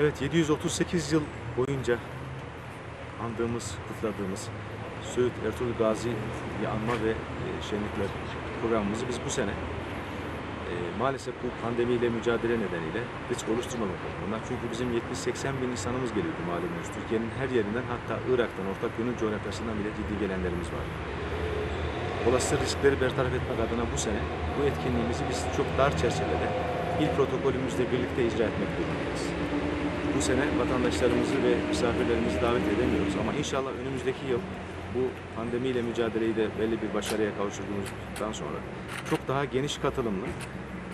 Evet 738 yıl boyunca andığımız, kutladığımız Söğüt Ertuğrul Gazi'yi anma ve e, şenlikler programımızı biz bu sene e, maalesef bu pandemiyle mücadele nedeniyle hiç oluşturmamak bunlar. Çünkü bizim 70-80 bin insanımız geliyordu malumunuz. Türkiye'nin her yerinden hatta Irak'tan, Orta Gönül coğrafyasından bile ciddi gelenlerimiz var. Olası riskleri bertaraf etmek adına bu sene bu etkinliğimizi biz çok dar çerçevede il protokolümüzle birlikte icra etmek durumundayız. Bu sene vatandaşlarımızı ve misafirlerimizi davet edemiyoruz ama inşallah önümüzdeki yıl bu pandemiyle mücadeleyi de belli bir başarıya kavuşturduğumuzdan sonra çok daha geniş katılımlı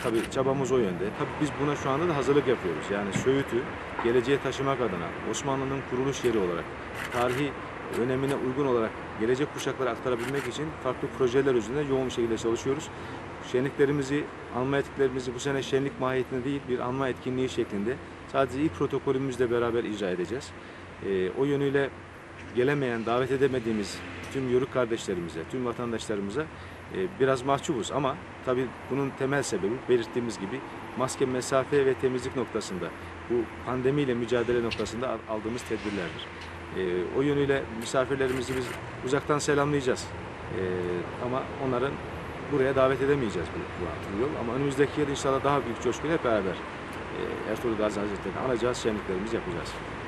Tabii çabamız o yönde. Tabii biz buna şu anda da hazırlık yapıyoruz. Yani Söğüt'ü geleceğe taşımak adına Osmanlı'nın kuruluş yeri olarak, tarihi önemine uygun olarak gelecek kuşaklara aktarabilmek için farklı projeler üzerinde yoğun bir şekilde çalışıyoruz. Şenliklerimizi, anma etkinliklerimizi bu sene şenlik mahiyetinde değil bir anma etkinliği şeklinde sadece ilk protokolümüzle beraber icra edeceğiz. Ee, o yönüyle gelemeyen, davet edemediğimiz tüm yörük kardeşlerimize, tüm vatandaşlarımıza e, biraz mahcubuz ama tabii bunun temel sebebi belirttiğimiz gibi maske, mesafe ve temizlik noktasında bu pandemiyle mücadele noktasında al- aldığımız tedbirlerdir. E, o yönüyle misafirlerimizi biz uzaktan selamlayacağız. E, ama onların buraya davet edemeyeceğiz bu, bu, yıl. Ama önümüzdeki yıl inşallah daha büyük coşkuyla hep beraber e, Ertuğrul Gazi Hazretleri'ni anacağız, şenliklerimizi yapacağız.